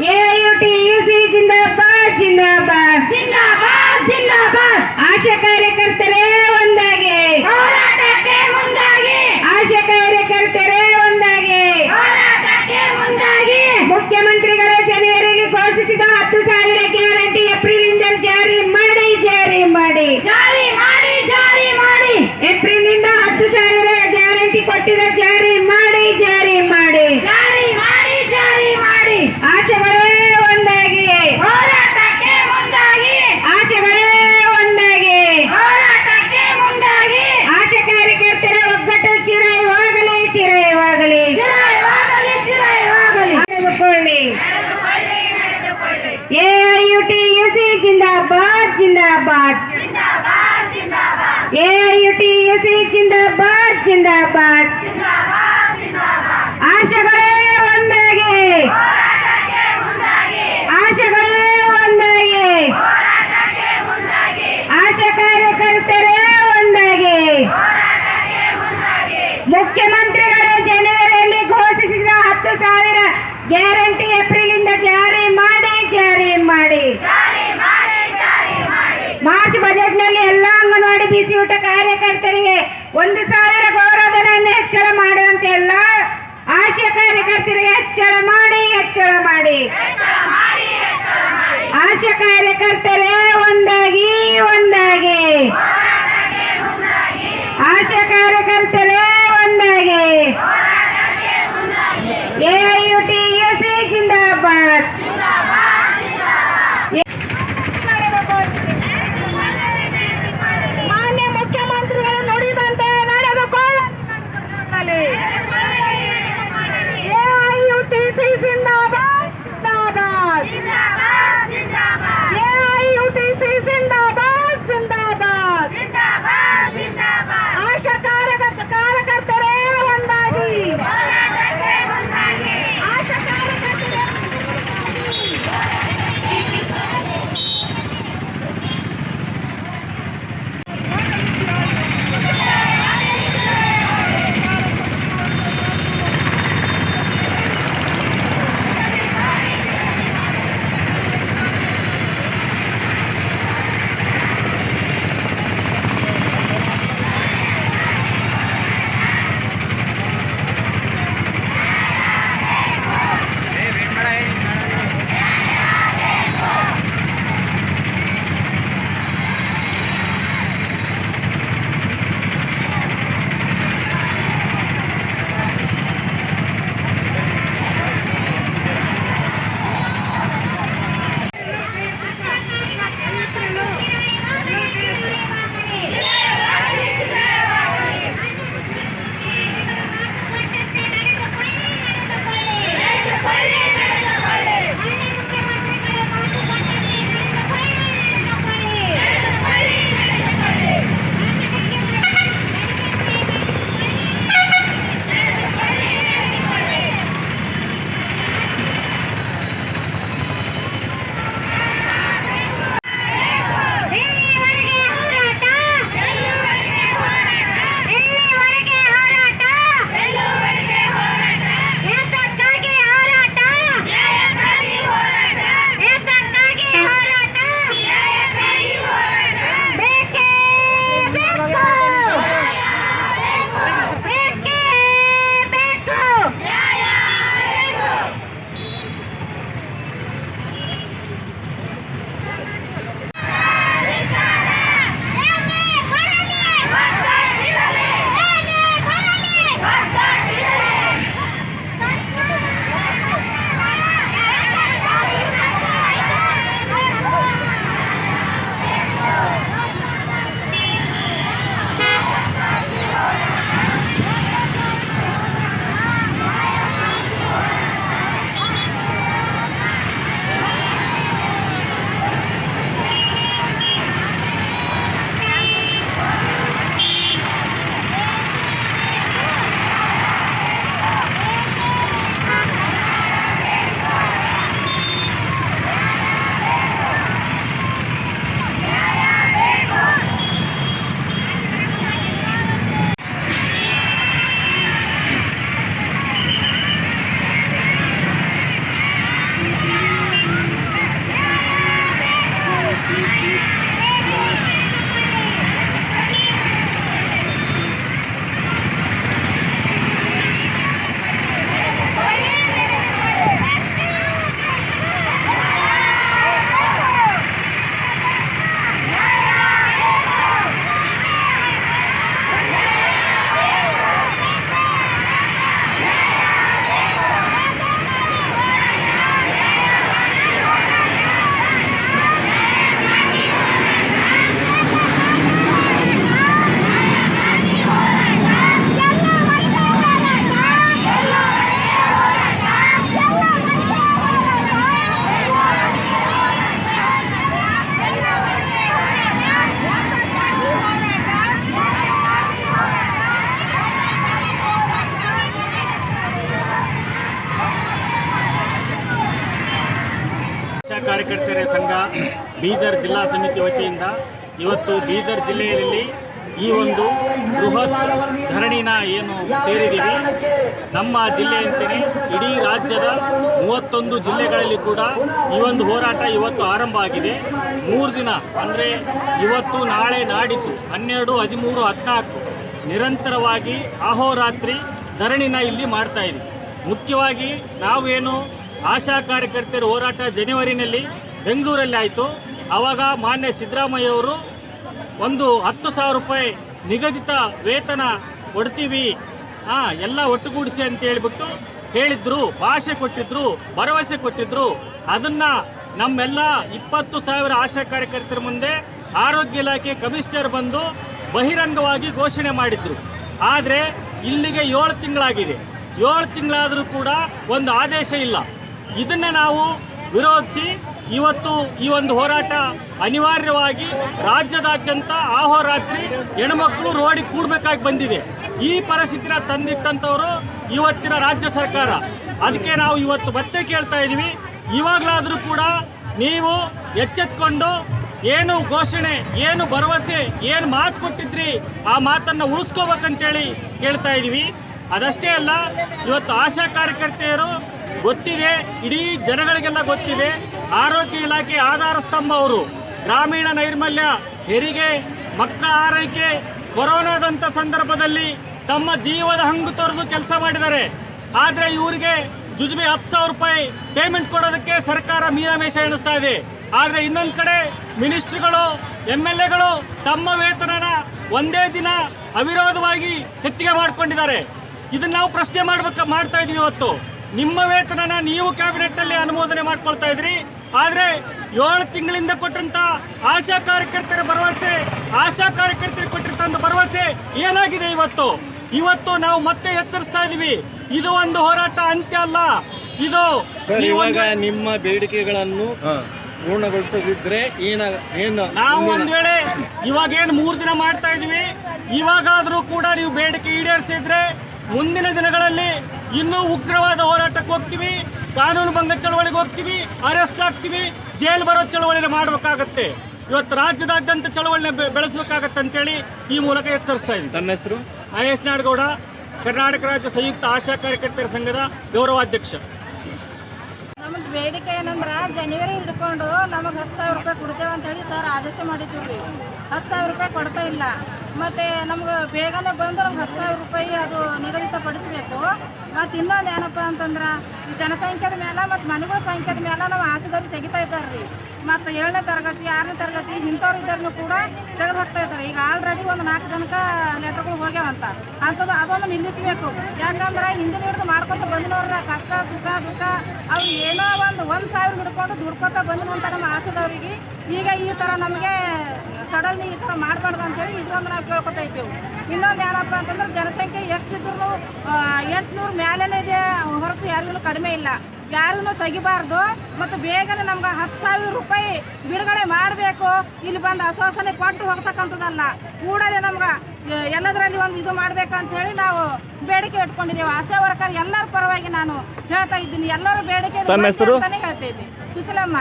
AIUTUC ಜಿಂದಾಬಾದ್ ಜಿಂದಾಬಾದ್. ಜಿಂದಾಬಾದ್ ಜಿಂದಾಬಾದ್. ಆಶಾ ಕಾರ್ಯಕರ್ತರೇ ಒಂದಾಗಿ. ಹೋರಾಟಕ್ಕೆ ಮುಂದಾಗಿ. ಆಶಾ ಕಾರ್ಯಕರ್ತರೇ ಒಂದಾಗಿ. ಹೋರಾಟಕ್ಕೆ ಮುಂದಾಗಿ. ಮುಖ್ಯಮಂತ್ರಿ जिंदाबाद। ए यू टी एस जिंदाबाद जिंदाबाद। ಒಕ್ಕೂಟ ಕಾರ್ಯಕರ್ತರಿಗೆ ಒಂದು ಸಾವಿರ ಗೌರವಧನ ಹೆಚ್ಚಳ ಮಾಡುವಂತೆ ಎಲ್ಲ ಆಶಾ ಕಾರ್ಯಕರ್ತರಿಗೆ ಹೆಚ್ಚಳ ಮಾಡಿ ಹೆಚ್ಚಳ ಮಾಡಿ. ಆಶಾ ಕಾರ್ಯಕರ್ತರೇ ಬೀದರ್ ಜಿಲ್ಲಾ ಸಮಿತಿ ವತಿಯಿಂದ ಇವತ್ತು ಬೀದರ್ ಜಿಲ್ಲೆಯಲ್ಲಿ ಈ ಒಂದು ಬೃಹತ್ ಧರಣಿನ ಏನು ಸೇರಿದ್ದೀವಿ. ನಮ್ಮ ಜಿಲ್ಲೆಯಂತೆಯೇ ಇಡೀ ರಾಜ್ಯದ ಮೂವತ್ತೊಂದು ಜಿಲ್ಲೆಗಳಲ್ಲಿ ಕೂಡ ಈ ಒಂದು ಹೋರಾಟ ಇವತ್ತು ಆರಂಭ ಆಗಿದೆ. ಮೂರು ದಿನ, ಅಂದರೆ ಇವತ್ತು ನಾಳೆ ನಾಡಿದ್ದು ಹನ್ನೆರಡು, ಹದಿಮೂರು, ಹದಿನಾಲ್ಕು ನಿರಂತರವಾಗಿ ಅಹೋರಾತ್ರಿ ಧರಣಿನ ಇಲ್ಲಿ ಮಾಡ್ತಾ ಇದ್ದೀವಿ. ಮುಖ್ಯವಾಗಿ ನಾವೇನು ಆಶಾ ಕಾರ್ಯಕರ್ತರ ಹೋರಾಟ ಜನವರಿನಲ್ಲಿ ಬೆಂಗಳೂರಲ್ಲಿ ಆಯಿತು. ಆವಾಗ ಮಾನ್ಯ ಸಿದ್ದರಾಮಯ್ಯ ಅವರು ಒಂದು ಹತ್ತು ಸಾವಿರ ರೂಪಾಯಿ ನಿಗದಿತ ವೇತನ ಕೊಡ್ತೀವಿ. ಹಾಂ, ಎಲ್ಲ ಒಟ್ಟುಗೂಡಿಸಿ ಅಂತ ಹೇಳಿಬಿಟ್ಟು ಹೇಳಿದ್ರು. ಭಾಷೆ ಕೊಟ್ಟಿದ್ರು, ಭರವಸೆ ಕೊಟ್ಟಿದ್ರು. ಅದನ್ನು ನಮ್ಮೆಲ್ಲ ಇಪ್ಪತ್ತು ಸಾವಿರ ಆಶಾ ಕಾರ್ಯಕರ್ತರ ಮುಂದೆ ಆರೋಗ್ಯ ಇಲಾಖೆ ಕಮಿಷನರ್ ಬಂದು ಬಹಿರಂಗವಾಗಿ ಘೋಷಣೆ ಮಾಡಿದ್ರು. ಆದರೆ ಇಲ್ಲಿಗೆ ಏಳು ತಿಂಗಳಾಗಿದೆ. ಏಳು ತಿಂಗಳಾದರೂ ಕೂಡ ಒಂದು ಆದೇಶ ಇಲ್ಲ. ಇದನ್ನ ನಾವು ವಿರೋಧಿಸಿ ಇವತ್ತು ಈ ಒಂದು ಹೋರಾಟ ಅನಿವಾರ್ಯವಾಗಿ ರಾಜ್ಯದಾದ್ಯಂತ ಆಹೋರಾತ್ರಿ ಹೆಣ್ಮಕ್ಳು ರೋಡಿಗೆ ಕೂಡಬೇಕಾಗಿ ಬಂದಿದೆ. ಈ ಪರಿಸ್ಥಿತಿನ ತಂದಿಟ್ಟಂಥವರು ಇವತ್ತಿನ ರಾಜ್ಯ ಸರ್ಕಾರ. ಅದಕ್ಕೆ ನಾವು ಇವತ್ತು ಮತ್ತೆ ಕೇಳ್ತಾ ಇದ್ದೀವಿ. ಇವಾಗಲಾದರೂ ಕೂಡ ನೀವು ಎಚ್ಚೆತ್ಕೊಂಡು ಏನು ಘೋಷಣೆ, ಏನು ಭರವಸೆ, ಏನು ಮಾತು ಕೊಟ್ಟಿದ್ರಿ, ಆ ಮಾತನ್ನು ಉಳಿಸ್ಕೋಬೇಕಂತೇಳಿ ಕೇಳ್ತಾ ಇದ್ದೀವಿ. ಅದಷ್ಟೇ ಅಲ್ಲ, ಇವತ್ತು ಆಶಾ ಕಾರ್ಯಕರ್ತೆಯರು ಗೊತ್ತಿದೆ, ಇಡೀ ಜನಗಳಿಗೆಲ್ಲ ಗೊತ್ತಿದೆ. ಆರೋಗ್ಯ ಇಲಾಖೆ ಆಧಾರ ಸ್ತಂಭ ಅವರು. ಗ್ರಾಮೀಣ ನೈರ್ಮಲ್ಯ, ಹೆರಿಗೆ, ಮಕ್ಕಳ ಆರೈಕೆ, ಕೊರೋನಾದಂಥ ಸಂದರ್ಭದಲ್ಲಿ ತಮ್ಮ ಜೀವದ ಹಂಗು ತೊರೆದು ಕೆಲಸ ಮಾಡಿದ್ದಾರೆ. ಆದರೆ ಇವರಿಗೆ ಜುಜುಬಿ ಹತ್ತು ಸಾವಿರ ರೂಪಾಯಿ ಪೇಮೆಂಟ್ ಕೊಡೋದಕ್ಕೆ ಸರ್ಕಾರ ಮೀನಾಮೇಷ ಎಣಿಸ್ತಾ ಇದೆ. ಆದರೆ ಇನ್ನೊಂದು ಕಡೆ ಮಿನಿಸ್ಟ್ರುಗಳು ಎಂ ಎಲ್ ಎಗಳು ತಮ್ಮ ವೇತನನ ಒಂದೇ ದಿನ ಅವಿರೋಧವಾಗಿ ಹೆಚ್ಚಿಗೆ ಮಾಡಿಕೊಂಡಿದ್ದಾರೆ. ಇದನ್ನು ನಾವು ಪ್ರಶ್ನೆ ಮಾಡ್ಬೇಕು, ಮಾಡ್ತಾ ಇದೀವಿ ಇವತ್ತು. ನಿಮ್ಮ ವೇತನನ ನೀವು ಕ್ಯಾಬಿನೆಟ್ನಲ್ಲಿ ಅನುಮೋದನೆ ಮಾಡ್ಕೊಳ್ತಾ ಇದ್ರಿ. ಆದ್ರೆ ಏಳು ತಿಂಗಳಿಂದ ಕೊಟ್ಟಂತ ಆಶಾ ಕಾರ್ಯಕರ್ತರ ಭರವಸೆ ಆಶಾ ಕಾರ್ಯಕರ್ತರಿಗೆ ಕೊಟ್ಟಿರ್ತಕ್ಕಂಥ ಭರವಸೆ ಏನಾಗಿದೆ ಇವತ್ತು? ಇವತ್ತು ನಾವು ಮತ್ತೆ ಎತ್ತರಿಸ್ತಾ ಇದೀವಿ ಇದು ಒಂದು ಹೋರಾಟ ಅಂತ್ಯ ಅಲ್ಲ. ಇದು ಸರ್ ಇವಾಗ ನಿಮ್ಮ ಬೇಡಿಕೆಗಳನ್ನು ಪೂರ್ಣಗೊಳಿಸದಿದ್ರೆ ಏನ ಏನು ನಾವು ಒಂದ್ ವೇಳೆ ಇವಾಗ ಏನು ಮೂರು ದಿನ ಮಾಡ್ತಾ ಇದೀವಿ ಇವಾಗಾದ್ರೂ ಕೂಡ ನೀವು ಬೇಡಿಕೆ ಈಡೇರಿಸಿದ್ರೆ ಮುಂದಿನ ದಿನಗಳಲ್ಲಿ ಇನ್ನೂ ಉಗ್ರವಾದ ಹೋರಾಟಕ್ಕೆ ಹೋಗ್ತೀವಿ. ಕಾನೂನು ಭಂಗ ಚಳವಳಿಗೆ ಹೋಗ್ತೀವಿ ಅರೆಸ್ಟ್ ಆಗ್ತೀವಿ ಜೈಲು ಬರೋ ಚಳವಳಿನ ಮಾಡಬೇಕಾಗತ್ತೆ. ಇವತ್ತು ರಾಜ್ಯದಾದ್ಯಂತ ಚಳವಳಿನ ಬೆಳೆಸಬೇಕಾಗತ್ತೆ ಬೆಳೆಸ್ಬೇಕಾಗತ್ತೆ ಅಂತೇಳಿ ಈ ಮೂಲಕ ಎಚ್ಚರಿಸ್ತಾ ಇದ್ದೀನಿ. ನನ್ನ ಹೆಸರು? ಮಹೇಶ್ ನಾಡಗೌಡ ಕರ್ನಾಟಕ ರಾಜ್ಯ ಸಂಯುಕ್ತ ಆಶಾ ಕಾರ್ಯಕರ್ತರ ಸಂಘದ ಗೌರವಾಧ್ಯಕ್ಷ. ನಮ್ದು ಬೇಡಿಕೆ ಏನಂದ್ರೆ ಜನವರಿ ಹಿಡ್ಕೊಂಡು ನಮಗೆ ಹತ್ತು ಸಾವಿರ ರೂಪಾಯಿ ಕೊಡ್ತೇವೆ ಅಂತ ಹೇಳಿ ಸರ್ ಆದೇಶ ಮಾಡಿದ್ದೀವಿ ರೀ. ಹತ್ತು ಸಾವಿರ ರೂಪಾಯಿ ಕೊಡ್ತಾ ಇಲ್ಲ. ಮತ್ತು ನಮ್ಗೆ ಬೇಗನೆ ಬಂದು ನಮ್ಗೆ ಹತ್ತು ಸಾವಿರ ರೂಪಾಯಿ ಅದು ನಿಗದಿತಪಡಿಸ್ಬೇಕು. ಮತ್ತು ಇನ್ನೊಂದು ಏನಪ್ಪ ಅಂತಂದ್ರೆ ಈ ಜನಸಂಖ್ಯೆದ ಮೇಲೆ ಮತ್ತು ಮನೆಗಳ ಸಂಖ್ಯೆದ ಮೇಲೆ ನಾವು ಆಸೆದವ್ರು ತೆಗಿತಾ ಇದ್ದಾರೆ ರೀ ಮತ್ತು ಏಳನೇ ತರಗತಿ, ಆರನೇ ತರಗತಿ ಇಂಥವ್ರು ಇದ್ದರೂ ಕೂಡ ತೆಗೆದು ಹಾಕ್ತಾ ಇದ್ದಾರೆ. ಈಗ ಆಲ್ರೆಡಿ ಒಂದು ನಾಲ್ಕು ಜನಕ್ಕೆ ಲೆಟರ್ಗಳು ಹೋಗ್ಯಾವಂತ. ಅಂಥದ್ದು ಅದೊಂದು ನಿಲ್ಲಿಸಬೇಕು. ಯಾಕಂದ್ರೆ ಹಿಂದಿನ ಹಿಡಿದು ಮಾಡ್ಕೊತ ಬಂದಿನವ್ರ ಕಷ್ಟ, ಸುಖ, ದುಃಖ, ಅವ್ರು ಏನೋ ಒಂದು ಒಂದು ಸಾವಿರ ಹಿಡ್ಕೊಂಡು ದುಡ್ಕೊತ ಬಂದಿರುವಂಥ ನಮ್ಮ ಆಸೆದವ್ರಿಗೆ ಈಗ ಈ ಥರ ನಮಗೆ ಸಡನ್ಲಿ ಈ ಥರ ಮಾಡಬಾರ್ದು ಅಂತೇಳಿ ಇದೊಂದು ನಾವು ಕೇಳ್ಕೊತಾ ಇದ್ದೇವೆ. ಇನ್ನೊಂದು ಏನಪ್ಪ ಅಂತಂದ್ರೆ ಜನಸಂಖ್ಯೆ ಎಷ್ಟಿದ್ರು ಎಂಟುನೂರು ಮೇಲೆನೇ ಇದೆ ಹೊರತು ಯಾರಿಗೂ ಕಡಿಮೆ ಇಲ್ಲ. ಯಾರನ್ನು ತೆಗಿಬಾರ್ದು ಮತ್ತು ಬೇಗನೆ ನಮ್ಗೆ ಹತ್ತು ಸಾವಿರ ರೂಪಾಯಿ ಬಿಡುಗಡೆ ಮಾಡಬೇಕು. ಇಲ್ಲಿ ಬಂದು ಆಶ್ವಾಸನೆ ಕೊಟ್ಟು ಹೋಗ್ತಕ್ಕಂಥದ್ದಲ್ಲ. ಕೂಡಲೇ ನಮ್ಗೆ ಎಲ್ಲದರಲ್ಲಿ ಒಂದು ಇದು ಹೇಳಿ ನಾವು ಬೇಡಿಕೆ ಇಟ್ಕೊಂಡಿದ್ದೇವೆ. ಆಶಾ ವರ್ಕರ್ ಎಲ್ಲರ ಪರವಾಗಿ ನಾನು ಹೇಳ್ತಾ ಇದ್ದೀನಿ. ಎಲ್ಲರೂ ಬೇಡಿಕೆ ಹೇಳ್ತಾ ಇದ್ದೀನಿ. ಸುಶೀಲಮ್ಮ.